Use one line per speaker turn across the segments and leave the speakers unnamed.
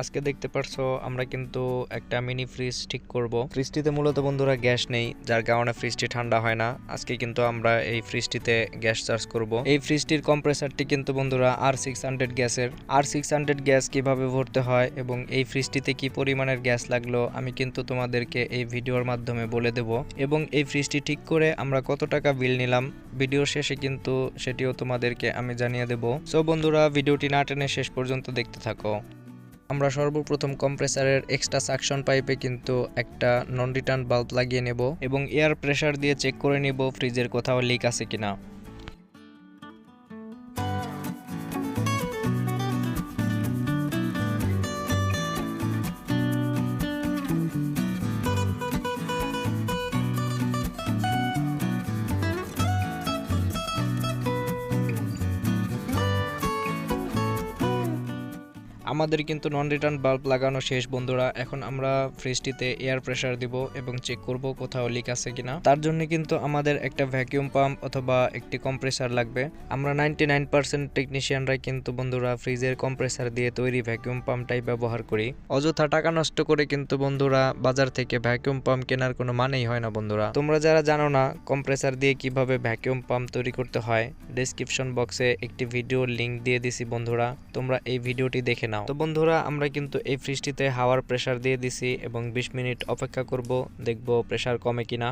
আজকে দেখতে পারছ, আমরা কিন্তু একটা মিনি ফ্রিজ ঠিক করব। ফ্রিজটিতে মূলত বন্ধুরা গ্যাস নেই, যার কারণে ফ্রিজটি ঠান্ডা হয় না। আজকে কিন্তু আমরা এই ফ্রিজটিতে গ্যাস চার্জ করব। এই ফ্রিজটির কম্প্রেসারটি কিন্তু বন্ধুরা আর সিক্স হান্ড্রেড গ্যাসের। আর সিক্স হান্ড্রেড গ্যাস কীভাবে ভরতে হয় এবং এই ফ্রিজটিতে কি পরিমাণের গ্যাস লাগল, আমি কিন্তু তোমাদেরকে এই ভিডিওর মাধ্যমে বলে দেব। এবং এই ফ্রিজটি ঠিক করে আমরা কত টাকা বিল নিলাম ভিডিওর শেষে কিন্তু সেটিও তোমাদেরকে আমি জানিয়ে দেব। সো বন্ধুরা ভিডিওটি না টেনে শেষ পর্যন্ত দেখতে থাকো। আমরা সর্বপ্রথম কম্প্রেসারের এক্সট্রা সাকশন পাইপে কিন্তু একটা নন রিটার্ন বাল্ব লাগিয়ে নেব এবং এয়ার প্রেসার দিয়ে চেক করে নেব ফ্রিজের কোথাও লিক আছে কিনা। আমাদের কিন্তু নন রিটার্ন বাল্ব লাগানো শেষ, বন্ধুরা। এখন আমরা ফ্রিজটিতে এয়ার প্রেসার দিব এবং চেক করব কোথাও লিক আছে কিনা। তার জন্য কিন্তু আমাদের একটা ভ্যাকিউম পাম্প অথবা একটি কম্প্রেসার লাগবে। আমরা নাইনটি নাইন পার্সেন্ট টেকনিশিয়ানরাই কিন্তু, বন্ধুরা ফ্রিজের কম্প্রেসার দিয়ে তৈরি ভ্যাকিউম পাম্পটাই ব্যবহার করি। অযথা টাকা নষ্ট করে কিন্তু, বন্ধুরা, বাজার থেকে ভ্যাকিউম পাম্প কেনার কোনো মানেই হয় না, বন্ধুরা। তোমরা যারা জানো না কম্প্রেসার দিয়ে কীভাবে ভ্যাকিউম পাম্প তৈরি করতে হয় ডেসক্রিপশন বক্সে একটি ভিডিও লিংক দিয়ে দিছি, বন্ধুরা। তোমরা এই ভিডিওটি দেখে নাও। তো বন্ধুরা, আমরা কিন্তু এই ফ্রিজটিতে হাওয়ার প্রেসার দিয়ে দিছি এবং বিশ মিনিট অপেক্ষা করব, দেখব প্রেসার কমে কিনা।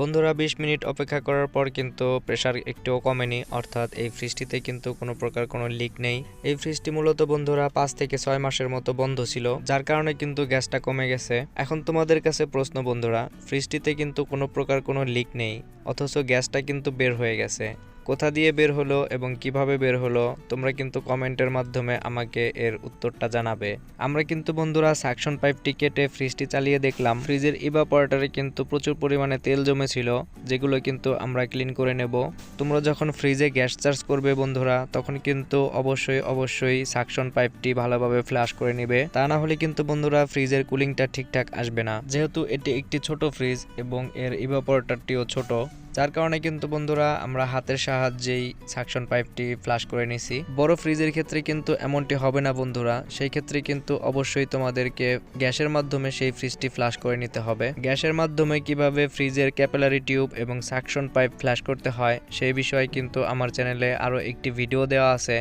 বন্ধুরা, বিশ মিনিট অপেক্ষা করার পর কিন্তু প্রেসার একটুও কমেনি, অর্থাৎ এই ফ্রিজটিতে কিন্তু কোনো প্রকার কোনো লিক নেই। এই ফ্রিজটি মূলত বন্ধুরা পাঁচ থেকে ছয় মাসের মতো বন্ধ ছিল, যার কারণে কিন্তু গ্যাসটা কমে গেছে। এখন তোমাদের কাছে প্রশ্ন বন্ধুরা, ফ্রিজটিতে কিন্তু কোনো প্রকার কোনো লিক নেই, অথচ গ্যাসটা কিন্তু বের হয়ে গেছে। কোথা দিয়ে বের হলো এবং কীভাবে বের হলো, তোমরা কিন্তু কমেন্টের মাধ্যমে আমাকে এর উত্তরটা জানাবে। আমরা কিন্তু বন্ধুরা সাকশন পাইপটি কেটে ফ্রিজটি চালিয়ে দেখলাম। ফ্রিজের ইভাপরেটরে কিন্তু প্রচুর পরিমাণে তেল জমেছিল, যেগুলো কিন্তু আমরা ক্লিন করে নেব। তোমরা যখন ফ্রিজে গ্যাস চার্জ করবে বন্ধুরা, তখন কিন্তু অবশ্যই অবশ্যই সাকশন পাইপটি ভালোভাবে ফ্লাশ করে নেবে। তা না হলে কিন্তু বন্ধুরা ফ্রিজের কুলিংটা ঠিকঠাক আসবে না। যেহেতু এটি একটি ছোট ফ্রিজ এবং এর ইভাপরেটরটিও ছোট যার কারণে কিন্তু বন্ধুরা, আমরা হাতের সাহায্যেই সাকশন পাইপটি ফ্লাশ করে নিছি। বড় ফ্রিজের ক্ষেত্রে কিন্তু এমনটি হবে না বন্ধুরা। সেই ক্ষেত্রে কিন্তু অবশ্যই তোমাদেরকে গ্যাসের মাধ্যমে সেই ফ্রিজটি ফ্লাশ করে নিতে হবে। গ্যাসের মাধ্যমে কীভাবে ফ্রিজের ক্যাপিলারি টিউব এবং সাকশন পাইপ ফ্লাশ করতে হয়, সেই বিষয়ে কিন্তু আমার চ্যানেলে আরও একটি ভিডিও দেওয়া আছে।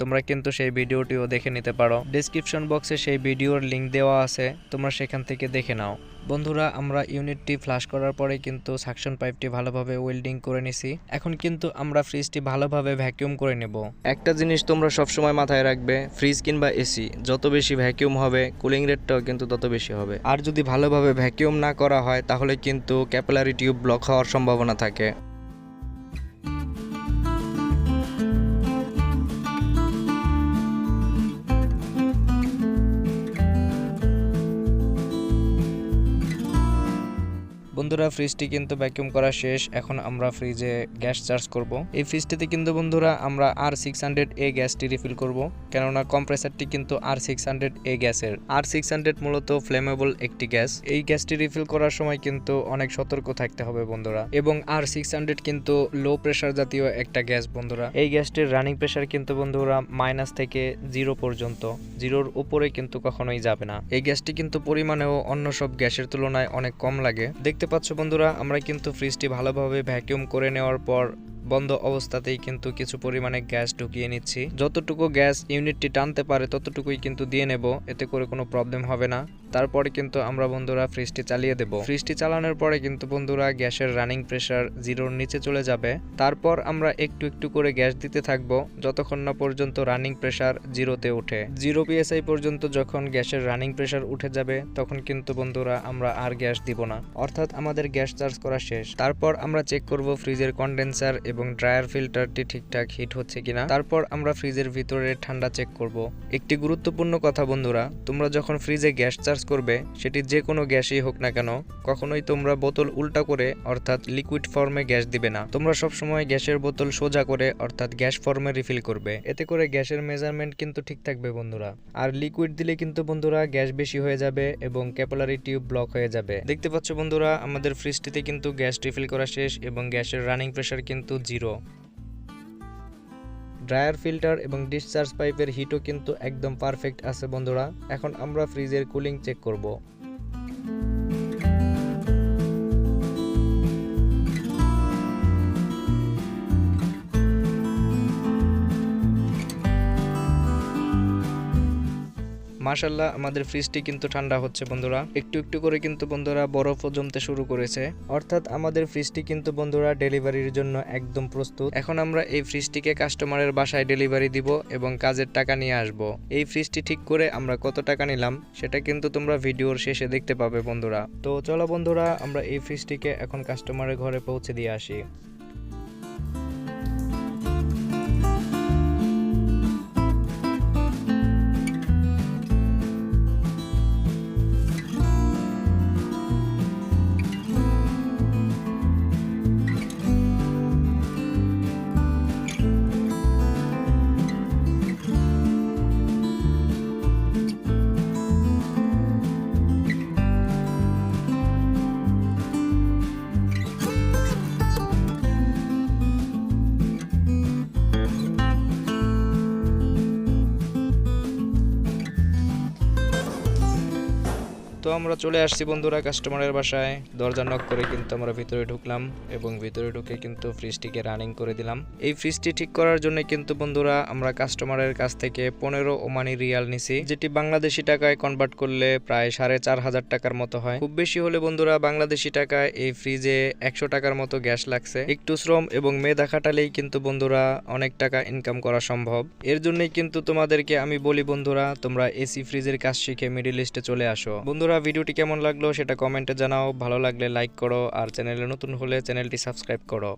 তোমরা কিন্তু সেই ভিডিওটিও দেখে নিতে পারো। ডিসক্রিপশন বক্সে সেই ভিডিওর লিংক দেওয়া আছে, তোমরা সেখান থেকে দেখে নাও। বন্ধুরা, আমরা ইউনিটটি ফ্লাশ করার পরে কিন্তু সাকশন পাইপটি ভালোভাবে ওয়েল্ডিং করে নিছি। এখন কিন্তু আমরা ফ্রিজটি ভালোভাবে ভ্যাকিউম করে নেব। একটা জিনিস তোমরা সবসময় মাথায় রাখবে ফ্রিজ কিংবা এসি যত বেশি ভ্যাকিউম হবে কুলিং রেটটাও কিন্তু তত বেশি হবে। আর যদি ভালোভাবে ভ্যাকিউম না করা হয়, তাহলে কিন্তু ক্যাপিলারি টিউব ব্লক হওয়ার সম্ভাবনা থাকে। বন্ধুরা, ফ্রিজটি কিন্তু ভ্যাকিউম করা শেষ। এখন আমরা ফ্রিজে গ্যাস চার্জ করব। এই ফ্রিজটিতে কিন্তু বন্ধুরা, আমরা আর সিক্স হান্ড্রেড এ গ্যাসটি রিফিল করব। কেননা কম্প্রেসারটি কিন্তু আর সিক্স হান্ড্রেড এ গ্যাসের আর সিক্স হান্ড্রেড মূলত ফ্লেমেবল একটি গ্যাস এই গ্যাসটি রিফিল করার সময় কিন্তু অনেক সতর্ক থাকতে হবে বন্ধুরা। এবং আর সিক্স হান্ড্রেড কিন্তু লো প্রেশার জাতীয় একটা গ্যাস বন্ধুরা। এই গ্যাসটির রানিং প্রেশার কিন্তু বন্ধুরা মাইনাস থেকে জিরো পর্যন্ত। জিরোর উপরে কিন্তু কখনোই যাবে না। এই গ্যাসটি কিন্তু পরিমাণেও অন্য সব গ্যাসের তুলনায় অনেক কম লাগে। দেখতে পাচ্ছ বন্ধুরা? আমরা কিন্তু ফ্রিজটি ভালোভাবে ভ্যাকিউম করে নেওয়ার পর বন্ধ অবস্থাতেই কিন্তু কিছু পরিমাণে গ্যাস ঢুকিয়ে নিচ্ছি। যতটুকু গ্যাস ইউনিটটি টানতে পারে ততটুকুই কিন্তু দিয়ে নেব, এতে করে কোনো প্রবলেম হবে না। তারপরে কিন্তু আমরা বন্ধুরা ফ্রিজটি চালিয়ে দেব। ফ্রিজটি চালানোর পরে কিন্তু বন্ধুরা গ্যাসের রানিং প্রেশার জিরোর নিচে চলে যাবে। তারপর আমরা একটু একটু করে গ্যাস দিতে থাকব, যতক্ষণ না পর্যন্ত রানিং প্রেশার জিরোতে ওঠে। জিরো পিএসআই পর্যন্ত যখন গ্যাসের রানিং প্রেশার উঠে যাবে, তখন কিন্তু বন্ধুরা আমরা আর গ্যাস দিব না। অর্থাৎ আমাদের গ্যাস চার্জ করা শেষ। তারপর আমরা চেক করব ফ্রিজের কন্ডেন্সার এবং ড্রায়ার ফিল্টারটি ঠিকঠাক হিট হচ্ছে কিনা, তারপর আমরা ফ্রিজের ভিতরে ঠান্ডা চেক করব। একটি গুরুত্বপূর্ণ কথা বন্ধুরা, তোমরা যখন ফ্রিজে গ্যাস চার্জ করবে, সেটি যে কোনো গ্যাসই হোক না কেন, কখনোই তোমরা বোতল উল্টা করে, অর্থাৎ লিকুইড ফর্মে গ্যাস দিবে না। তোমরা সবসময় গ্যাসের বোতল সোজা করে, অর্থাৎ গ্যাস ফর্মে রিফিল করবে। এতে করে গ্যাসের মেজারমেন্ট কিন্তু ঠিক থাকবে বন্ধুরা। আর লিকুইড দিলে কিন্তু বন্ধুরা গ্যাস বেশি হয়ে যাবে এবং ক্যাপিলারি টিউব ব্লক হয়ে যাবে। দেখতে পাচ্ছ বন্ধুরা, আমাদের ফ্রিজটিতে কিন্তু গ্যাস রিফিল করা শেষ এবং গ্যাসের রানিং প্রেশার কিন্তু জিরো। ড্রায়ার ফিল্টার এবং ডিসচার্জ পাইপের হিটও কিন্তু একদম পারফেক্ট আছে বন্ধুরা। এখন আমরা ফ্রিজের কুলিং চেক করব। মাশাল্লাহ আমাদের ফ্রিজটি কিন্তু ঠান্ডা হচ্ছে বন্ধুরা। একটু একটু করে কিন্তু বন্ধুরা বরফও জমতে শুরু করেছে। অর্থাৎ আমাদের ফ্রিজটি কিন্তু বন্ধুরা ডেলিভারির জন্য একদম প্রস্তুত। এখন আমরা এই ফ্রিজটিকে কাস্টমারের বাসায় ডেলিভারি দিব এবং কাজের টাকা নিয়ে আসব। এই ফ্রিজটি ঠিক করে আমরা কত টাকা নিলাম, সেটা কিন্তু তোমরা ভিডিওর শেষে দেখতে পাবে বন্ধুরা। তো চলো বন্ধুরা, আমরা এই ফ্রিজটিকে এখন কাস্টমারের ঘরে পৌঁছে দিয়ে আসি। তো আমরা চলে আসছি বন্ধুরা কাস্টমারের বাসায়। দরজা নক করে কিন্তু আমরা ভিতরে ঢুকলাম এবং ভিতরে ঢুকে কিন্তু ফ্রিজটিকে রানিং করে দিলাম। এই ফ্রিজটি ঠিক করার জন্য কিন্তু বন্ধুরা আমরা কাস্টমারের কাছ থেকে পনেরো ওমানি রিয়াল নিছি, যেটি বাংলাদেশি টাকায় কনভার্ট করলে প্রায় সাড়ে চার হাজার টাকার মতো হয়। খুব বেশি হলে বন্ধুরা বাংলাদেশি টাকায় এই ফ্রিজে একশো টাকার মতো গ্যাস লাগছে। একটু শ্রম এবং মেধা খাটালেই কিন্তু বন্ধুরা অনেক টাকা ইনকাম করা সম্ভব। এর জন্যই কিন্তু তোমাদেরকে আমি বলি বন্ধুরা, তোমরা এসি ফ্রিজের কাজ শিখে মিডিল ইস্টে চলে আসো। বন্ধুরা, ভিডিওটি কেমন লাগল সেটা কমেন্টে জানাও। ভালো লাগলে লাইক করো আর চ্যানেলে নতুন হলে চ্যানেলটি সাবস্ক্রাইব করো।